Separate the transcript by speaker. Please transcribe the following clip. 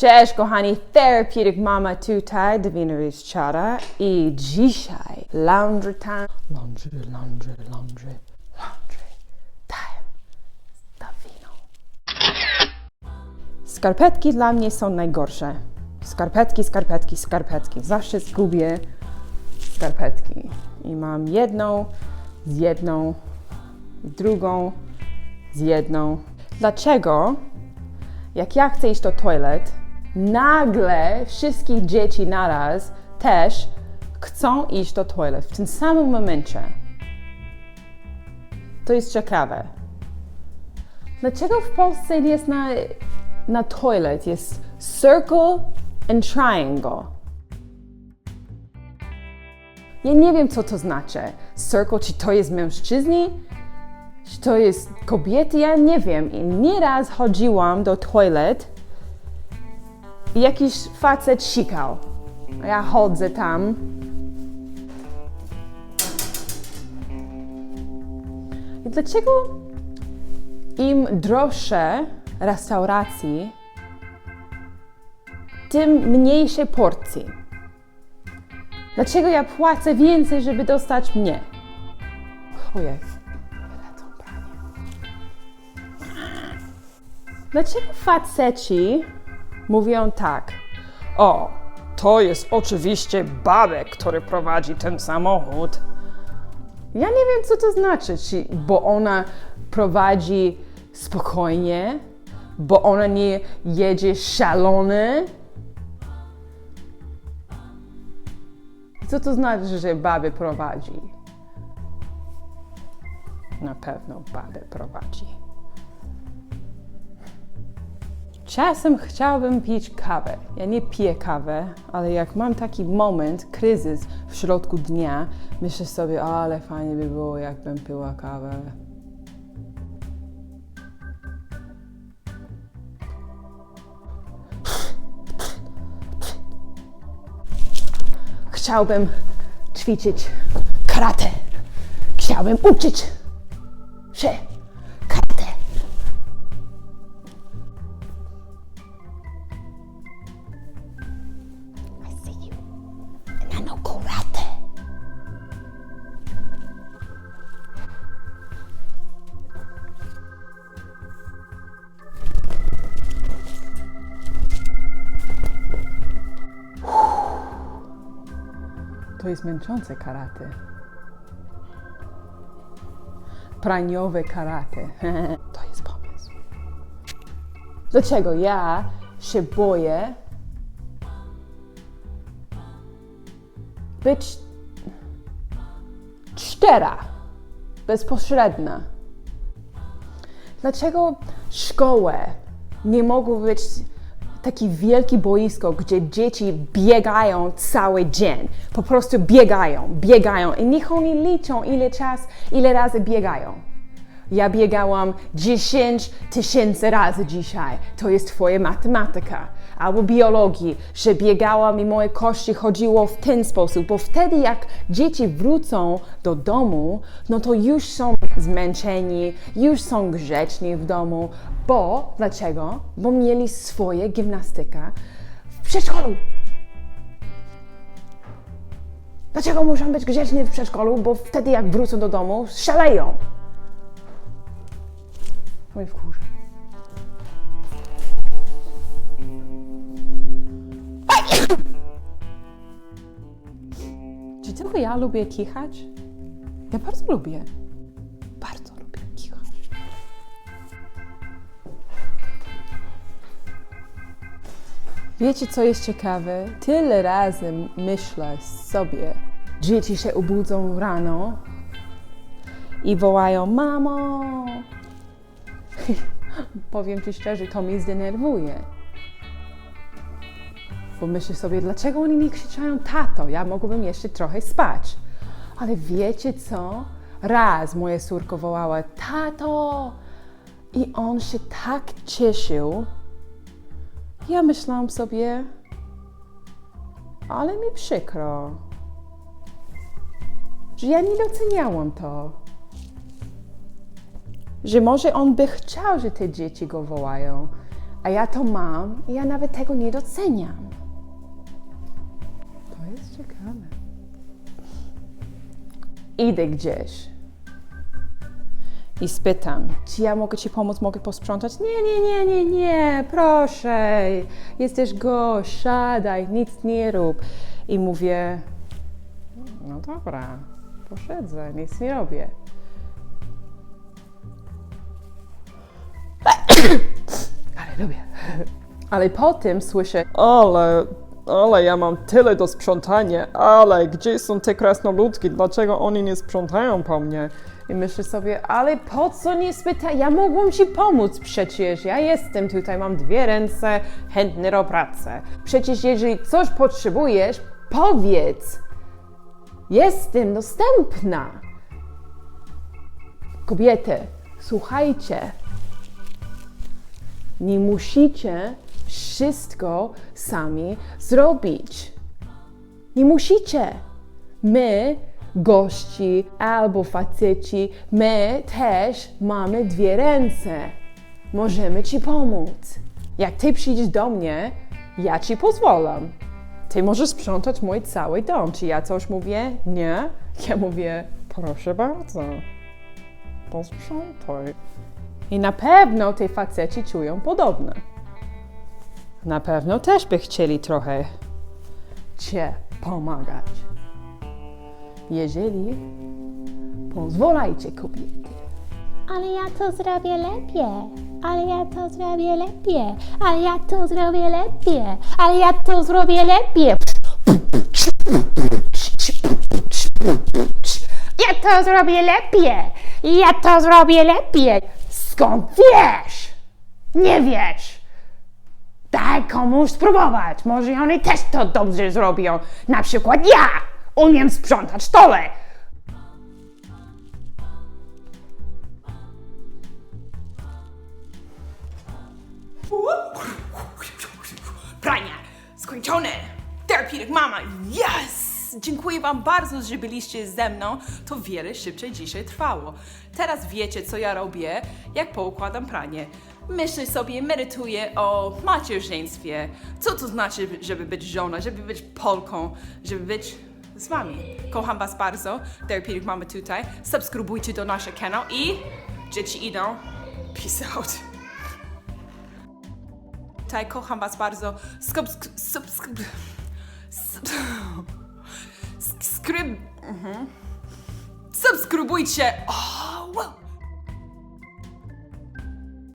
Speaker 1: Cześć kochani, Therapeutic Mama tutaj, Davina Czara i dzisiaj laundry time. Laundry, laundry, laundry, laundry time z Dawiną. Skarpetki dla mnie są najgorsze. Skarpetki, skarpetki, skarpetki. Zawsze zgubię skarpetki. I mam jedną z jedną, drugą z jedną. Dlaczego jak ja chcę iść do toilet, nagle wszystkich dzieci naraz też chcą iść do toilet w tym samym momencie. To jest ciekawe. Dlaczego w Polsce jest na, na toilet jest circle and triangle? Ja nie wiem, co to znaczy. Circle, czy to jest mężczyźni, czy to jest kobiety, ja nie wiem. I nieraz chodziłam do toilet jakiś facet sikał. Ja chodzę tam. I dlaczego im droższe restauracji, tym mniejsze porcji? Dlaczego ja płacę więcej, żeby dostać mnie? Ojej, lecą pranie. Dlaczego faceci mówią tak? O, to jest oczywiście babek, który prowadzi ten samochód. Ja nie wiem, co to znaczy, czy, bo ona prowadzi spokojnie, bo ona nie jedzie szalony. Co to znaczy, że babę prowadzi? Na pewno babę prowadzi. Czasem chciałbym pić kawę. Ja nie piję kawę, ale jak mam taki moment, kryzys w środku dnia, myślę sobie, ale fajnie by było, jakbym piła kawę. Chciałbym ćwiczyć karate. Chciałbym uczyć się To jest męczące karate. Praniowe karate. to jest pomysł. Dlaczego ja się boję być szczera, bezpośrednia? Dlaczego szkoły nie mogą być taki wielki boisko, gdzie dzieci biegają cały dzień. Po prostu biegają, biegają i niech oni liczą, ile czas, ile razy biegają. Ja biegałam 10 tysięcy razy dzisiaj. To jest twoja matematyka. Albo biologii, że biegałam i moje kości chodziło w ten sposób, bo wtedy jak dzieci wrócą do domu, no to już są zmęczeni, już są grzeczni w domu, bo, dlaczego? Bo mieli swoje gimnastyka w przedszkolu. Dlaczego muszą być grzeczni w przedszkolu? Bo wtedy jak wrócą do domu, szaleją. Oj, wkurzę. Czy tylko ja lubię kichać? Ja bardzo lubię. Bardzo lubię kichać. Wiecie, co jest ciekawe? Tyle razy myślę sobie, dzieci się obudzą rano i wołają: Mamo! Powiem ci szczerze, to mnie zdenerwuje. Bo myślę sobie, dlaczego oni nie krzyczają tato? Ja mogłabym jeszcze trochę spać. Ale wiecie co? Raz moja córka wołała tato i on się tak cieszył. Ja myślałam sobie, ale mi przykro, że ja nie doceniałam to. Że może on by chciał, że te dzieci go wołają, A ja to mam i ja nawet tego nie doceniam.
Speaker 2: To jest ciekawe.
Speaker 1: Idę gdzieś i spytam, czy ja mogę ci pomóc, mogę posprzątać? Nie, nie, nie, nie, nie, proszę, jesteś gość, siadaj, nic nie rób. I mówię, no dobra, posiedzę, nic nie robię. Lubię. Ale potem słyszę,
Speaker 2: Ale, ale ja mam tyle do sprzątania, ale gdzie są te krasnoludki? Dlaczego oni nie sprzątają po mnie?
Speaker 1: I myślę sobie, ale po co nie spytać? Ja mogłam ci pomóc przecież. Ja jestem tutaj, mam dwie ręce, chętny do pracy. Przecież jeżeli coś potrzebujesz, powiedz. Jestem dostępna. Kobiety, słuchajcie. Nie musicie wszystko sami zrobić. Nie musicie. My, gości albo faceci, my też mamy dwie ręce. Możemy ci pomóc. Jak ty przyjdziesz do mnie, ja ci pozwolę. Ty możesz sprzątać mój cały dom. Czy ja coś mówię? Nie. Ja mówię,
Speaker 2: Proszę bardzo. Posprzątaj.
Speaker 1: I na pewno te faceci czują podobne. Na pewno też by chcieli trochę cię pomagać. Jeżeli pozwolajcie kobiety.
Speaker 3: Ale ja to zrobię lepiej. Ale ja to zrobię lepiej. Ale ja to zrobię lepiej. Ale ja to zrobię lepiej. Ja to zrobię lepiej. Ja to zrobię lepiej. Skąd wiesz? Nie wiesz. Daj komuś spróbować. Może oni też to dobrze zrobią. Na przykład ja umiem sprzątać stole.
Speaker 4: Pranie skończone! Therapeutic Mama, yes! Dziękuję Wam bardzo, że byliście ze mną. To wiele szybciej dzisiaj trwało. Teraz wiecie, co ja robię, jak poukładam pranie. Myślę sobie, medytuję o macierzyństwie. Co to znaczy, żeby być żoną, żeby być Polką, żeby być z Wami. Kocham Was bardzo. Therapeutic Mama tutaj. Subskrybujcie do naszego kanału i dzieci idą. Peace out. Tutaj kocham was bardzo. Subsk... Subsk... Sub... Mhm. Subskrybujcie. Wow.